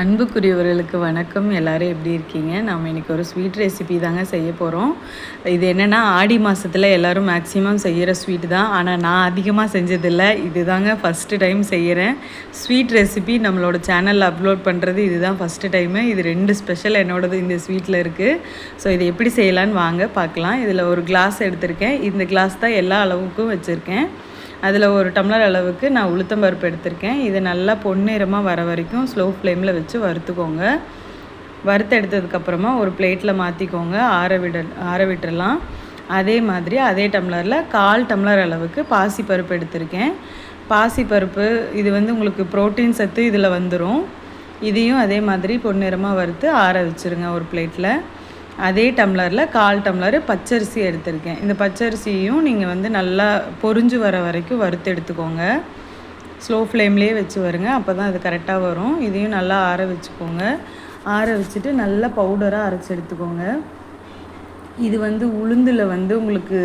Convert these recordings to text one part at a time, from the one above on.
அன்புக்குரியவர்களுக்கு வணக்கம். எல்லோரும் எப்படி இருக்கீங்க? நம்ம இன்றைக்கி ஒரு ஸ்வீட் ரெசிபி தாங்க செய்ய போகிறோம் இது என்னென்னா ஆடி மாதத்தில் எல்லோரும் மேக்ஸிமம் செய்கிற ஸ்வீட் தான். ஆனால் நான் அதிகமாக செஞ்சதில்லை. இது தாங்க ஃபஸ்ட்டு டைம் செய்கிறேன் ஸ்வீட் ரெசிபி நம்மளோட சேனலில் அப்லோட் பண்ணுறது இதுதான் ஃபஸ்ட்டு டைமு இது ரெண்டு ஸ்பெஷல் என்னோடது இந்த ஸ்வீட்டில் இருக்குது ஸோ இதை எப்படி செய்யலான்னு வாங்க பார்க்கலாம். இதில் ஒரு கிளாஸ் எடுத்திருக்கேன். இந்த கிளாஸ் தான் எல்லா அளவுக்கும் வச்சுருக்கேன். அதில் ஒரு டம்ளர் அளவுக்கு நான் உளுத்தம் பருப்பு எடுத்திருக்கேன். இது நல்லா பொன்னிறமாக வர வரைக்கும் ஸ்லோ ஃப்ளேமில் வச்சு வறுத்துக்கோங்க. வறுத்து எடுத்ததுக்கப்புறமா ஒரு பிளேட்டில் மாற்றிக்கோங்க ஆற விட ஆற விட்டுடலாம் அதே மாதிரி அதே டம்ளரில் கால் டம்ளர் அளவுக்கு பாசிப்பருப்பு எடுத்திருக்கேன். பாசிப்பருப்பு இது வந்து உங்களுக்கு ப்ரோட்டீன் சத்து இதில் வந்துடும் இதையும் அதே மாதிரி பொன்னிறமாக வறுத்து ஆற வச்சுருங்க ஒரு பிளேட்டில் அதே டம்ளரில் கால் டம்ளர் பச்சரிசி எடுத்திருக்கேன். இந்த பச்சரிசியும் நீங்கள் வந்து நல்லா பொறிஞ்சு வர வரைக்கும் வறுத்து எடுத்துக்கோங்க. ஸ்லோ ஃப்ளேம்லேயே வச்சு வருங்க. அப்போ தான் அது கரெக்டாக வரும். இதையும் நல்லா ஆற வச்சுக்கோங்க. ஆற வச்சுட்டு நல்லா பவுடராக அரைச்சி எடுத்துக்கோங்க. இது வந்து உளுந்தில் வந்து உங்களுக்கு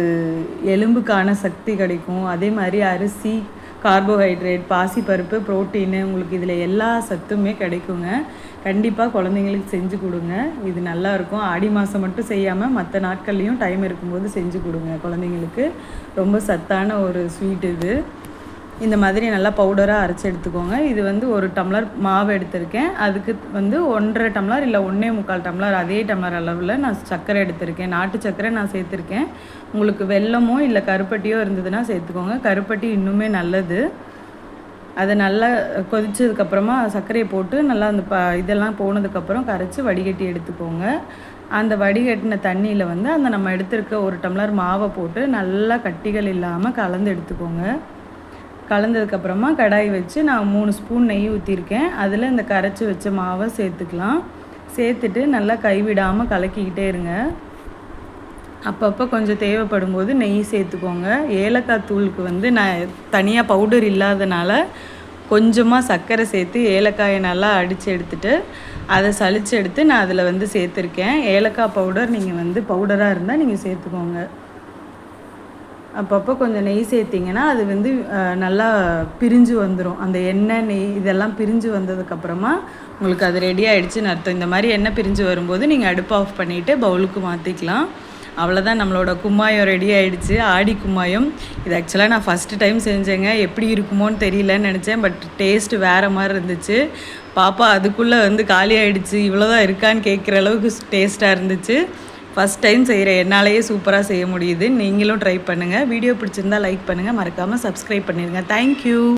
எலும்புக்கான சக்தி கிடைக்கும். அதே மாதிரி அரிசி கார்போஹைட்ரேட் பாசிப்பருப்பு ப்ரோட்டீனு உங்களுக்கு இதில் எல்லா சத்துமே கிடைக்குங்க. கண்டிப்பாக குழந்தைங்களுக்கு செஞ்சு கொடுங்க. இது நல்லாயிருக்கும் ஆடி மாதம் மட்டும் செய்யாமல் மற்ற நாட்கள்லேயும் டைம் இருக்கும்போது செஞ்சு கொடுங்க குழந்தைங்களுக்கு. ரொம்ப சத்தான ஒரு ஸ்வீட் இது. இந்த மாதிரி நல்லா பவுடராக அரைச்சி எடுத்துக்கோங்க. இது வந்து ஒரு டம்ளர் மாவு எடுத்திருக்கேன். அதுக்கு வந்து ஒன்றரை டம்ளர் இல்லை ஒன்றே முக்கால் டம்ளர் அதே டம்ளர் அளவில் நான் சர்க்கரை எடுத்திருக்கேன். நாட்டு சர்க்கரை நான் சேர்த்துருக்கேன். உங்களுக்கு வெள்ளமோ இல்லை கருப்பட்டியோ இருந்ததுன்னா சேர்த்துக்கோங்க. கருப்பட்டி இன்னுமே நல்லது. அதை நல்லா கொதிச்சதுக்கப்புறமா சர்க்கரையை போட்டு நல்லா அந்த ப இதெல்லாம் போனதுக்கப்புறம் கரைச்சி வடிகட்டி எடுத்துக்கோங்க. அந்த வடிகட்டின தண்ணியில் வந்து அந்த நம்ம எடுத்திருக்க ஒரு டம்ளர் மாவை போட்டு நல்லா கட்டிகள் இல்லாமல் கலந்து எடுத்துக்கோங்க. கலந்ததுக்கப்புறமா கடாய் வச்சு நான் மூணு ஸ்பூன் நெய் ஊற்றிருக்கேன் அதில் இந்த கரைச்சி வச்ச மாவை சேர்த்துக்கலாம். சேர்த்துட்டு நல்லா கைவிடாமல் கலக்கிக்கிட்டே இருங்க. அப்பப்போ கொஞ்சம் தேவைப்படும் போது நெய் சேர்த்துக்கோங்க. ஏலக்காய் தூளுக்கு வந்து நான் தனியாக பவுடர் இல்லாதனால கொஞ்சமாக சர்க்கரை சேர்த்து ஏலக்காயை நல்லா அடித்து எடுத்துட்டு அதை சளிச்சு எடுத்து நான் அதில் வந்து சேர்த்துருக்கேன். ஏலக்காய் பவுடர் நீங்கள் வந்து பவுடராக இருந்தால் நீங்கள் சேர்த்துக்கோங்க. அப்பப்போ கொஞ்சம் நெய் சேர்த்திங்கன்னா அது வந்து நல்லா பிரிஞ்சு வந்துடும் அந்த எண்ணெய் நெய் இதெல்லாம் பிரிஞ்சு வந்ததுக்கப்புறமா உங்களுக்கு அது ரெடி ஆகிடுச்சுன்னு அர்த்தம். இந்த மாதிரி எண்ணெய் பிரிஞ்சு வரும்போது நீங்கள் அடுப்பு ஆஃப் பண்ணிவிட்டு பவுலுக்கு மாற்றிக்கலாம் அவ்வளோதான் நம்மளோட கும்மாயம் ரெடி ஆகிடுச்சு ஆடி கும்மாயம். இது ஆக்சுவலாக நான் ஃபஸ்ட்டு டைம் செஞ்சேங்க. எப்படி இருக்குமோன்னு தெரியலன்னு நினச்சேன். பட் டேஸ்ட்டு வேறு மாதிரி இருந்துச்சு. பாப்பா அதுக்குள்ளே வந்து காலி ஆகிடுச்சு இவ்வளோதான் இருக்கான்னு கேட்குற அளவுக்கு டேஸ்ட்டாக இருந்துச்சு. ஃபஸ்ட் டைம் செய்கிற என்னாலேயே சூப்பராக செய்ய முடியுது. நீங்களும் ட்ரை பண்ணுங்கள் வீடியோ பிடிச்சிருந்தா லைக் பண்ணுங்கள் மறக்காமல் சப்ஸ்கிரைப் பண்ணிடுங்க. தேங்க்யூ